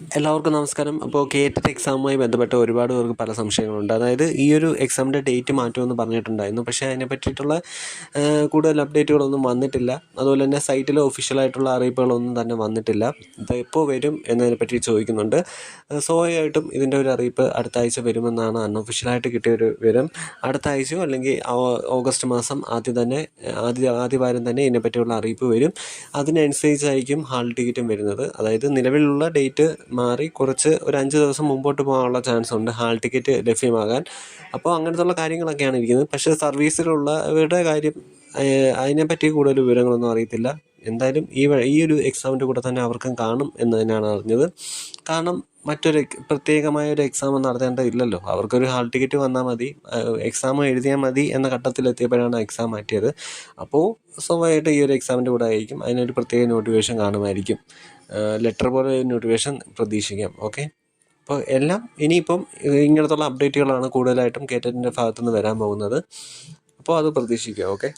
എല്ലാവർക്കും നമസ്കാരം. അപ്പോൾ കേറ്റഡ് എക്സാമുമായി ബന്ധപ്പെട്ട് ഒരുപാട് പേർക്ക് പല സംശയങ്ങളുണ്ട്. അതായത് ഈ ഒരു എക്സാമിന്റെ ഡേറ്റ് മാറ്റുമെന്ന് പറഞ്ഞിട്ടുണ്ടായിരുന്നു. പക്ഷേ അതിനെ പറ്റിയിട്ടുള്ള കൂടുതൽ അപ്ഡേറ്റുകളൊന്നും വന്നിട്ടില്ല. അതുപോലെ തന്നെ സൈറ്റിൽ ഒഫീഷ്യലായിട്ടുള്ള അറിയിപ്പുകളൊന്നും തന്നെ വന്നിട്ടില്ല. ഇത് എപ്പോൾ വരും എന്നതിനെ പറ്റി ചോദിക്കുന്നുണ്ട്. സ്വാഭാവികമായിട്ടും ഇതിന്റെ ഒരു അറിയിപ്പ് അടുത്ത ആഴ്ച വരുമെന്നാണ് അൺഒഫീഷ്യലായിട്ട് കിട്ടിയ ഒരു വിവരം. അടുത്ത ആഴ്ചയോ അല്ലെങ്കിൽ ഓഗസ്റ്റ് മാസം ആദ്യം തന്നെ ആദ്യ ആദ്യ വാരം തന്നെ ഇതിനെപ്പറ്റിയുള്ള അറിയിപ്പ് വരും. അതിനനുസരിച്ചായിരിക്കും ഹാൾ ടിക്കറ്റും വരുന്നത്. അതായത് നിലവിലുള്ള ഡേറ്റ് മാറി കുറച്ച് ഒരു അഞ്ച് ദിവസം മുമ്പോട്ട് പോകാനുള്ള ചാൻസ് ഉണ്ട്. ഹാൾ ടിക്കറ്റ് ലഭ്യമാകാൻ. അപ്പോൾ അങ്ങനത്തുള്ള കാര്യങ്ങളൊക്കെയാണ് ഇരിക്കുന്നത്. പക്ഷേ സർവീസിലുള്ളവരുടെ കാര്യം അതിനെപ്പറ്റി കൂടുതൽ വിവരങ്ങളൊന്നും അറിയത്തില്ല. എന്തായാലും ഈ ഈ ഒരു എക്സാമിന്റെ കൂടെ തന്നെ അവർക്കും കാണും എന്ന് തന്നെയാണ് അറിഞ്ഞത്. കാരണം മറ്റൊരു പ്രത്യേകമായ ഒരു എക്സാം നടത്തേണ്ടതില്ലല്ലോ. അവർക്കൊരു ഹാൾ ടിക്കറ്റ് വന്നാൽ മതി. എക്സാം എഴുതിയാൽ മതി എന്ന ഘട്ടത്തിലെത്തിയപ്പോഴാണ് എക്സാം മാറ്റിയത്. അപ്പോൾ സ്വാഭാവികമായിട്ട് ഈ ഒരു എക്സാമിന്റെ കൂടെ ആയിരിക്കും. അതിനൊരു പ്രത്യേക നോട്ടിഫിക്കേഷൻ കാണുമായിരിക്കും. ലെറ്റർ പോലെ നോട്ടിഫിക്കേഷൻ പ്രതീക്ഷിക്കാം. ഓക്കെ അപ്പോൾ എല്ലാം ഇനിയിപ്പം ഇങ്ങനത്തുള്ള അപ്ഡേറ്റുകളാണ് കൂടുതലായിട്ടും കേറ്ററ്റിന്റെ ഭാഗത്തുനിന്ന് വരാൻ പോകുന്നത്. അപ്പോൾ അത് പ്രതീക്ഷിക്കുക ഓക്കെ